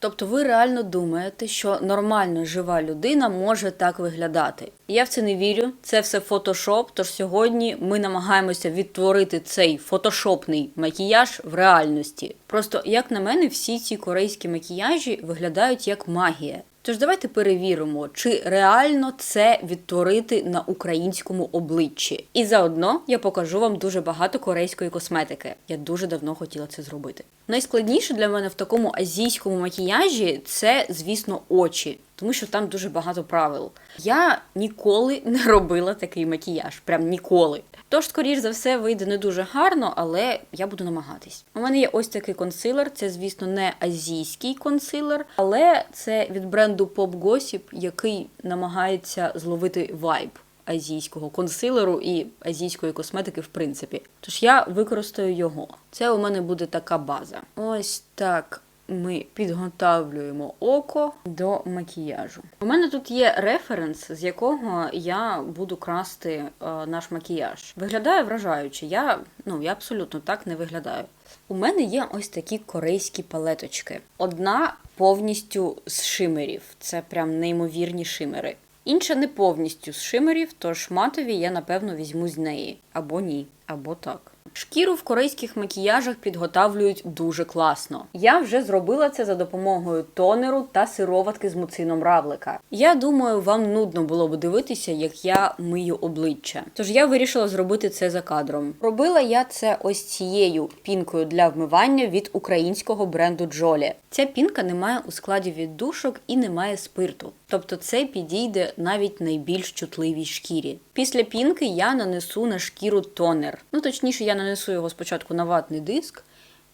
Тобто ви реально думаєте, що нормально жива людина може так виглядати? Я в це не вірю. Це все фотошоп. Тож сьогодні ми намагаємося відтворити цей фотошопний макіяж в реальності. Просто як на мене, всі ці корейські макіяжі виглядають як магія. Тож давайте перевіримо, чи реально це відтворити на українському обличчі. І заодно я покажу вам дуже багато корейської косметики. Я дуже давно хотіла це зробити. Найскладніше для мене в такому азійському макіяжі це, звісно, очі. Тому що там дуже багато правил. Я ніколи не робила такий макіяж, прям ніколи. Тож, скоріш за все, вийде не дуже гарно, але я буду намагатись. У мене є ось такий консилер. Це, звісно, не азійський консилер, але це від бренду Pop Gossip, який намагається зловити вайб азійського консилеру і азійської косметики, в принципі. Тож я використаю його. Це у мене буде така база. Ось так. Ми підготавлюємо око до макіяжу. У мене тут є референс, з якого я буду красти е, наш макіяж. Виглядає вражаюче. Я ну я абсолютно так не виглядаю. У мене є ось такі корейські палеточки. Одна повністю з шимерів. Це прям неймовірні шимери. Інша не повністю з шимерів, тож матові я напевно візьму з неї. Або ні, або так. Шкіру в корейських макіяжах підготавлюють дуже класно. Я вже зробила це за допомогою тонеру та сироватки з муцином равлика. Я думаю, вам нудно було б дивитися, як я мию обличчя. Тож я вирішила зробити це за кадром. Робила я це ось цією пінкою для вмивання від українського бренду Джолі. Ця пінка не має у складі віддушок і не має спирту. Тобто це підійде навіть найбільш чутливій шкірі. Після пінки я нанесу на шкіру тонер. Ну точніше, я нанесу його спочатку на ватний диск,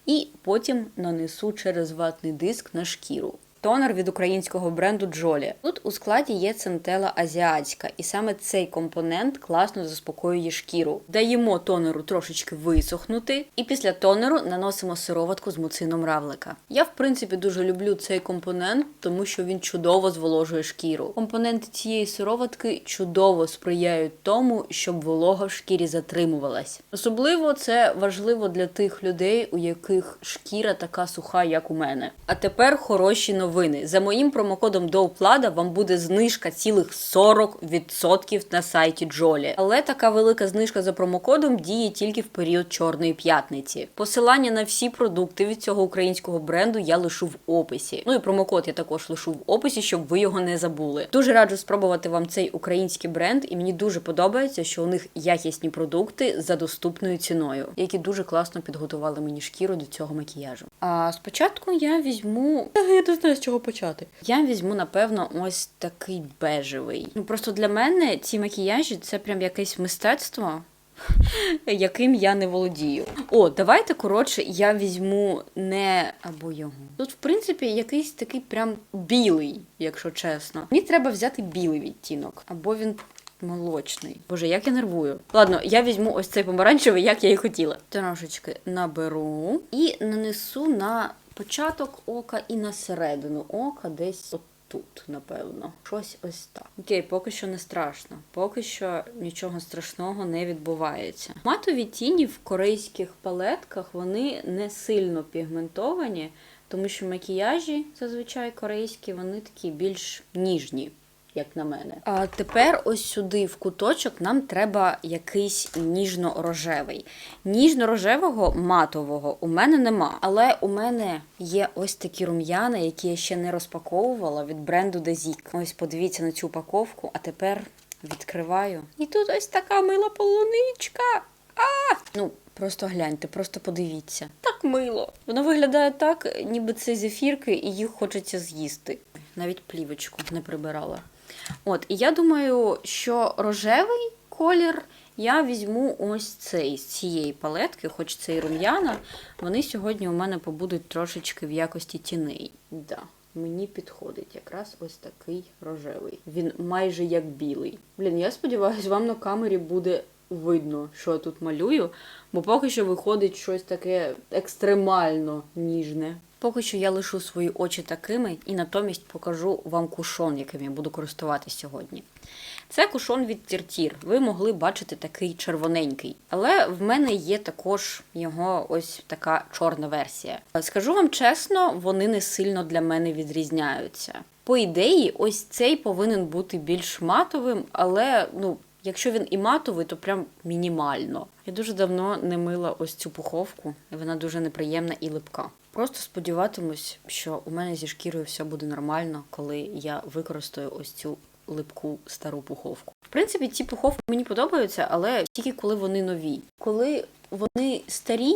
і потім нанесу через ватний диск на шкіру. Тонер від українського бренду Джолі. Тут у складі є центела азіатська, і саме цей компонент класно заспокоює шкіру. Даємо тонеру трошечки висохнути, і після тонеру наносимо сироватку з муцином равлика. Я, в принципі, дуже люблю цей компонент, тому що він чудово зволожує шкіру. Компоненти цієї сироватки чудово сприяють тому, щоб волога в шкірі затримувалась. Особливо це важливо для тих людей, у яких шкіра така суха, як у мене. А тепер хороші новини. За моїм промокодом DOPLADA вам буде знижка цілих 40% на сайті Джолі. Але така велика знижка за промокодом діє тільки в період Чорної п'ятниці. Посилання на всі продукти від цього українського бренду я лишу в описі. Ну і промокод я також лишу в описі, щоб ви його не забули. Дуже раджу спробувати вам цей український бренд, і мені дуже подобається, що у них якісні продукти за доступною ціною, які дуже класно підготували мені шкіру до цього макіяжу. А спочатку я візьму. Я не знаю з чого почати. Я візьму, напевно, ось такий бежевий. Ну просто для мене ці макіяжі це прям якесь мистецтво. Яким я не володію. О, давайте, коротше, я візьму не або його. Тут, в принципі, якийсь такий прям білий, якщо чесно. Мені треба взяти білий відтінок, або він молочний. Боже, як я нервую. Ладно, я візьму ось цей помаранчевий, як я і хотіла. Трошечки наберу і нанесу на початок ока і на середину ока десь от тут, напевно. Щось ось так. Окей, поки що не страшно. Поки що нічого страшного не відбувається. Матові тіні в корейських палетках вони не сильно пігментовані, тому що макіяжі зазвичай корейські, вони такі більш ніжні. Як на мене. А тепер ось сюди, в куточок, нам треба якийсь ніжно-рожевий. Ніжно-рожевого матового у мене нема. Але у мене є ось такі рум'яна, які я ще не розпаковувала від бренду Dezik. Ось подивіться на цю упаковку, а тепер відкриваю. І тут ось така мила полуничка. А! Ну, просто гляньте, просто подивіться. Так мило. Воно виглядає так, ніби це зефірки, і їх хочеться з'їсти. Навіть плівочку не прибирала. От, і я думаю, що рожевий колір я візьму ось цей з цієї палетки, хоч це і рум'яна. Вони сьогодні у мене побудуть трошечки в якості тіней. Да. Мені підходить якраз ось такий рожевий. Він майже як білий. Блін, я сподіваюся, вам на камері буде видно, що я тут малюю, бо поки що виходить щось таке екстремально ніжне. Поки що я лишу свої очі такими і натомість покажу вам кушон, яким я буду користуватися сьогодні. Це кушон від Тіртір. Ви могли бачити такий червоненький. Але в мене є також його ось така чорна версія. Скажу вам чесно, вони не сильно для мене відрізняються. По ідеї, ось цей повинен бути більш матовим, але ну. Якщо він і матовий, то прям мінімально. Я дуже давно не мила ось цю пуховку, і вона дуже неприємна і липка. Просто сподіватимусь, що у мене зі шкірою все буде нормально, коли я використаю ось цю липку стару пуховку. В принципі, ці пуховки мені подобаються, але тільки коли вони нові. Коли вони старі,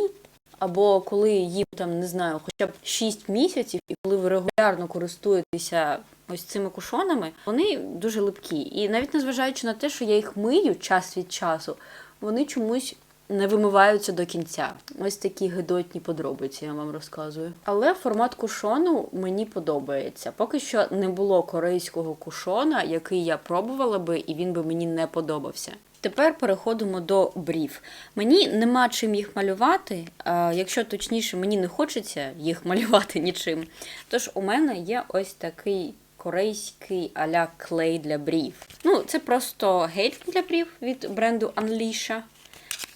або коли їм там не знаю, хоча б 6 місяців, і коли ви регулярно користуєтеся ось цими кушонами, вони дуже липкі. І навіть незважаючи на те, що я їх мию час від часу, вони чомусь не вимиваються до кінця. Ось такі гидотні подробиці я вам розказую. Але формат кушону мені подобається. Поки що не було корейського кушона, який я пробувала би, і він би мені не подобався. Тепер переходимо до брів. Мені нема чим їх малювати, а якщо точніше, мені не хочеться їх малювати нічим. Тож у мене є ось такий корейський а-ля клей для брів. Ну, це просто гель для брів від бренду Unleasha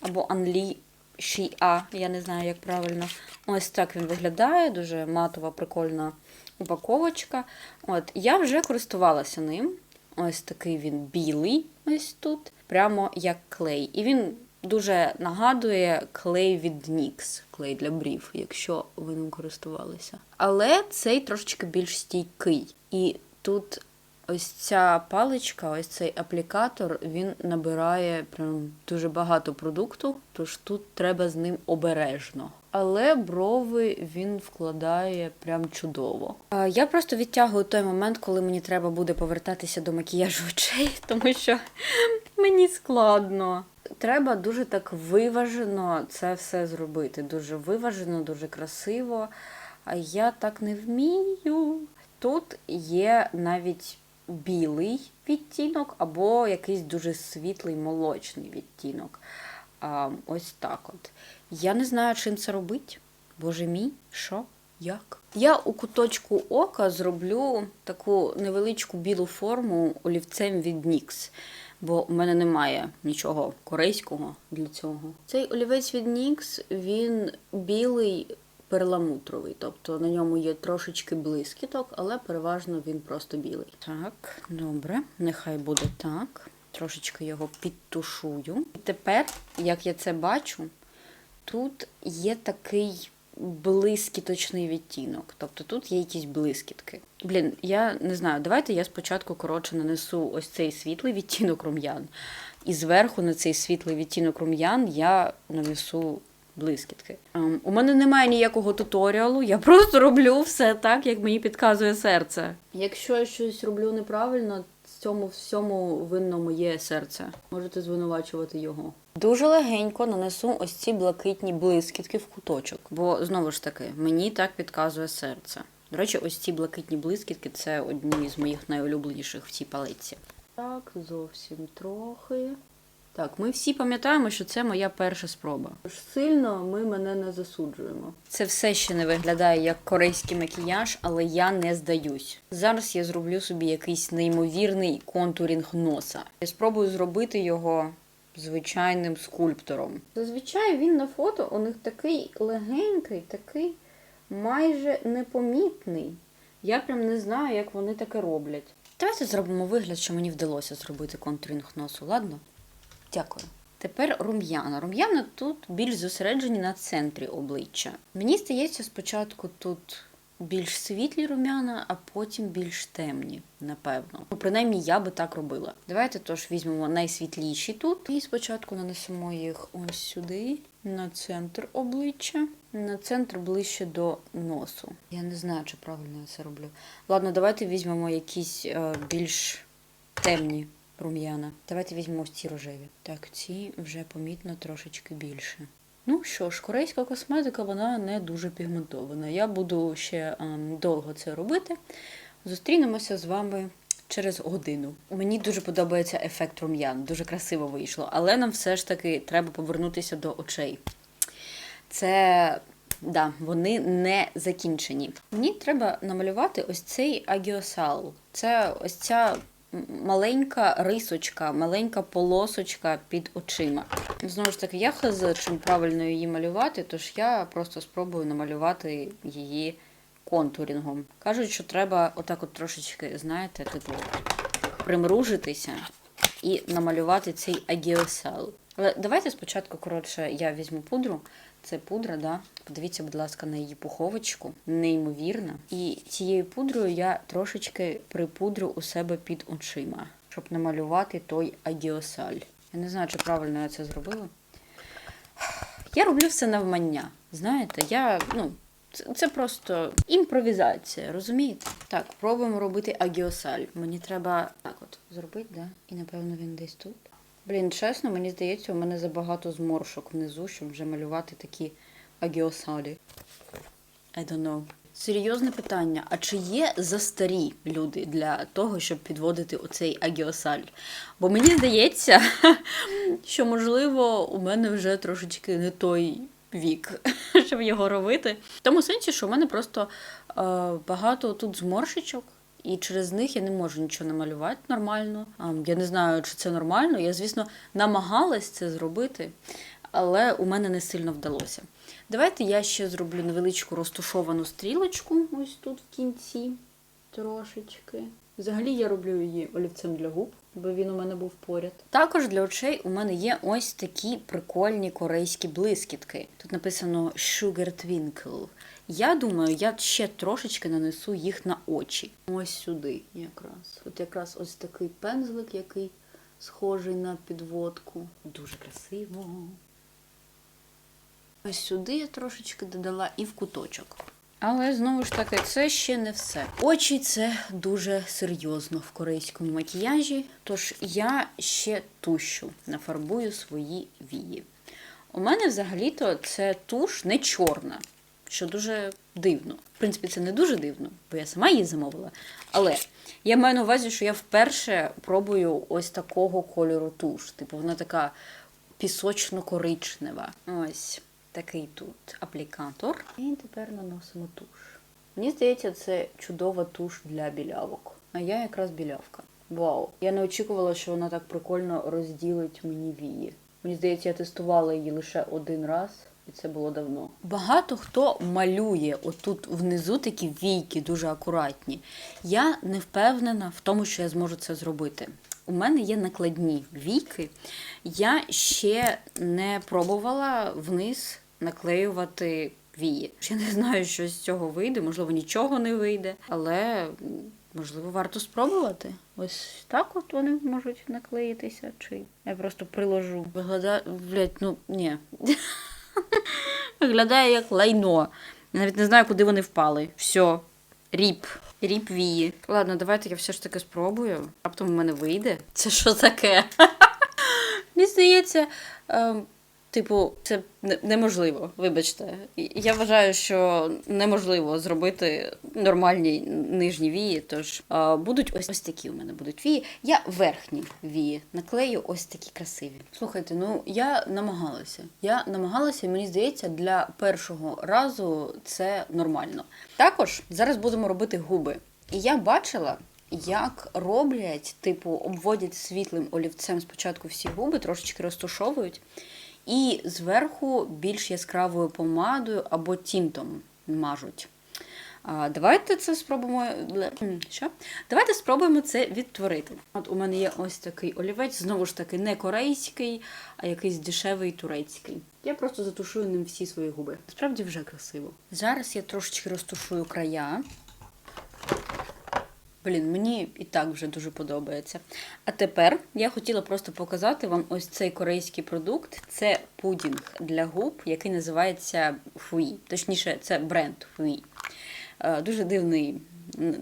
або Unleasha, я не знаю, як правильно. Ось так він виглядає, дуже матова, прикольна упаковочка. От, я вже користувалася ним. Ось такий він білий, ось тут, прямо як клей. І він дуже нагадує клей від NYX, клей для брів, якщо ви ним користувалися. Але цей трошечки більш стійкий. І тут ось ця паличка, ось цей аплікатор, він набирає прям дуже багато продукту, тож тут треба з ним обережно. Але брови він вкладає прям чудово. Я просто відтягую той момент, коли мені треба буде повертатися до макіяжу очей, тому що мені складно. Треба дуже так виважено це все зробити. Дуже виважено, дуже красиво. А я так не вмію. Тут є навіть білий відтінок або якийсь дуже світлий молочний відтінок. Ось так от. Я не знаю, чим це робить. Боже мій, що? Як? Я у куточку ока зроблю таку невеличку білу форму олівцем від NYX, бо у мене немає нічого корейського для цього. Цей олівець від NYX, він білий перламутровий, тобто на ньому є трошечки блискіток, але переважно він просто білий. Так, добре, нехай буде так. Трошечки його підтушую. І тепер, як я це бачу, тут є такий блискіточний відтінок. Тобто тут є якісь блискітки. Блін, я не знаю, давайте я спочатку коротше нанесу ось цей світлий відтінок рум'ян. І зверху на цей світлий відтінок рум'ян я нанесу блискітки. Ем, у мене немає ніякого туторіалу, я просто роблю все так, як мені підказує серце. Якщо я щось роблю неправильно, в цьому всьому винно моє серце. Можете звинувачувати його. Дуже легенько нанесу ось ці блакитні блискітки в куточок, бо знову ж таки мені так підказує серце. До речі, ось ці блакитні блискітки це одні з моїх найулюбленіших в цій палиці. Так, зовсім трохи. Так, ми всі пам'ятаємо, що це моя перша спроба. Тож сильно ми мене не засуджуємо. Це все ще не виглядає як корейський макіяж, але я не здаюсь. Зараз я зроблю собі якийсь неймовірний контурінг носа. Я спробую зробити його звичайним скульптором. Зазвичай він на фото у них такий легенький, такий майже непомітний. Я прям не знаю, як вони таке роблять. Давайте зробимо вигляд, що мені вдалося зробити контурінг носу, ладно? Дякую. Тепер рум'яна. Рум'яна тут більш зосереджені на центрі обличчя. Мені здається, спочатку тут більш світлі рум'яна, а потім більш темні, напевно. Ну, принаймні, я би так робила. Давайте тож візьмемо найсвітліші тут. І спочатку нанесемо їх ось сюди, на центр обличчя, на центр ближче до носу. Я не знаю, чи правильно я це роблю. Ладно, давайте візьмемо якісь е, більш темні рум'яна. Давайте візьмемо ці рожеві. Так, ці вже помітно трошечки більше. Ну що ж, корейська косметика, вона не дуже пігментована. Я буду ще ем, довго це робити. Зустрінемося з вами через годину. Мені дуже подобається ефект рум'ян, дуже красиво вийшло, але нам все ж таки треба повернутися до очей. Це Да, вони не закінчені. Мені треба намалювати ось цей агіосал. Це ось ця маленька рисочка, маленька полосочка під очима. Знову ж таки, я хз, чим правильно її малювати, тож я просто спробую намалювати її контурінгом. Кажуть, що треба отак от трошечки, знаєте, типу, примружитися і намалювати цей агіосал. Але давайте спочатку, коротше, я візьму пудру. Це пудра, да. Подивіться, будь ласка, на її пуховочку. Неймовірна. І цією пудрою я трошечки припудрю у себе під очима, щоб намалювати той агіосаль. Я не знаю, чи правильно я це зробила. Я роблю все навмання. Знаєте, я, ну, це, це просто імпровізація, розумієте? Так, пробуємо робити агіосаль. Мені треба так от зробити, да? І напевно він десь тут. Блін, чесно, мені здається, у мене забагато зморшок внизу, щоб вже малювати такі агіосалі. I don't know. Серйозне питання: а чи є застарі люди для того, щоб підводити оцей агіосаль? Бо мені здається, що можливо у мене вже трошечки не той вік, щоб його робити. В тому сенсі, що у мене просто е, багато тут зморшечок. І через них я не можу нічого намалювати нормально. Я не знаю, чи це нормально. Я, звісно, намагалась це зробити, але у мене не сильно вдалося. Давайте я ще зроблю невеличку розтушовану стрілочку ось тут в кінці трошечки. Взагалі я роблю її олівцем для губ, бо він у мене був поряд. Також для очей у мене є ось такі прикольні корейські блискітки. Тут написано Sugar Twinkle. Я думаю, я ще трошечки нанесу їх на очі. Ось сюди якраз. От якраз ось такий пензлик, який схожий на підводку. Дуже красиво. Ось сюди я трошечки додала і в куточок. Але знову ж таки, це ще не все. Очі це дуже серйозно в корейському макіяжі. Тож я ще тущу, нафарбую свої вії. У мене взагалі-то це туш не чорна, що дуже дивно. В принципі, це не дуже дивно, бо я сама її замовила. Але я маю на увазі, що я вперше пробую ось такого кольору туш. Типу, вона така пісочно-коричнева. Ось такий тут аплікатор. І тепер наносимо туш. Мені здається, це чудова туш для білявок. А я якраз білявка. Вау! Я не очікувала, що вона так прикольно розділить мені вії. Мені здається, я тестувала її лише один раз, і це було давно. Багато хто малює отут внизу такі війки дуже акуратні. Я не впевнена в тому, що я зможу це зробити. У мене є накладні війки. Я ще не пробувала вниз наклеювати вії. Я не знаю, що з цього вийде, можливо, нічого не вийде, але можливо варто спробувати. Ось так от вони можуть наклеїтися, чи я просто приложу. Виглядає, блядь, ну ні. Виглядає як лайно. Я навіть не знаю, куди вони впали. Все. Ріп. Ріп вії. Ладно, давайте я все ж таки спробую. Раптом у мене вийде. Це що таке? Мені здається, ем, типу, це неможливо, вибачте. Я вважаю, що неможливо зробити нормальні нижні вії, тож е, будуть ось, ось такі у мене будуть вії. Я верхні вії наклею ось такі красиві. Слухайте, ну я намагалася. Я намагалася, і мені здається, для першого разу це нормально. Також зараз будемо робити губи. І я бачила, як роблять, типу, обводять світлим олівцем спочатку всі губи, трошечки розтушовують, і зверху більш яскравою помадою або тінтом мажуть. Давайте це спробуємо. Що? Давайте спробуємо це відтворити. От у мене є ось такий олівець, знову ж таки, не корейський, а якийсь дешевий турецький. Я просто затушую ним всі свої губи. Справді вже красиво. Зараз я трошечки розтушую края. Блін, мені і так вже дуже подобається. А тепер я хотіла просто показати вам ось цей корейський продукт. Це пудінг для губ, який називається Фуї. Точніше, це бренд Фуї. Е, Дуже дивний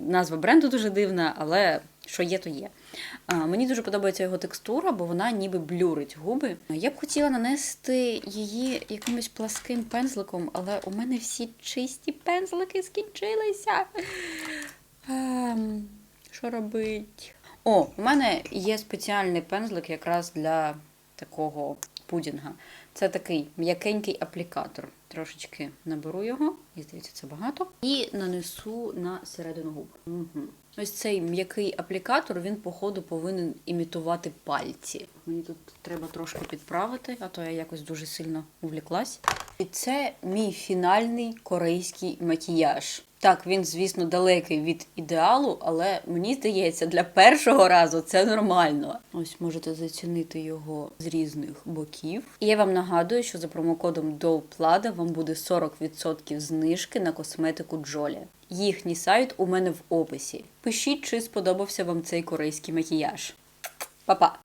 назва бренду дуже дивна, але що є, то є. Мені дуже подобається його текстура, бо вона ніби блюрить губи. Я б хотіла нанести її якимось пласким пензликом, але у мене всі чисті пензлики скінчилися. Ем, що робить? О, у мене є спеціальний пензлик якраз для такого пудінга. Це такий м'якенький аплікатор. Трошечки наберу його, і здається, це багато. І нанесу на середину губ. Угу. Ось цей м'який аплікатор, він, походу, повинен імітувати пальці. Мені тут треба трошки підправити, а то я якось дуже сильно увліклась. І це мій фінальний корейський макіяж. Так, він, звісно, далекий від ідеалу, але мені здається, для першого разу це нормально. Ось можете зацінити його з різних боків. І я вам нагадую, що за промокодом DOPLADA вам буде 40% знижки на косметику Джолі. Їхній сайт у мене в описі. Пишіть, чи сподобався вам цей корейський макіяж. Па-па!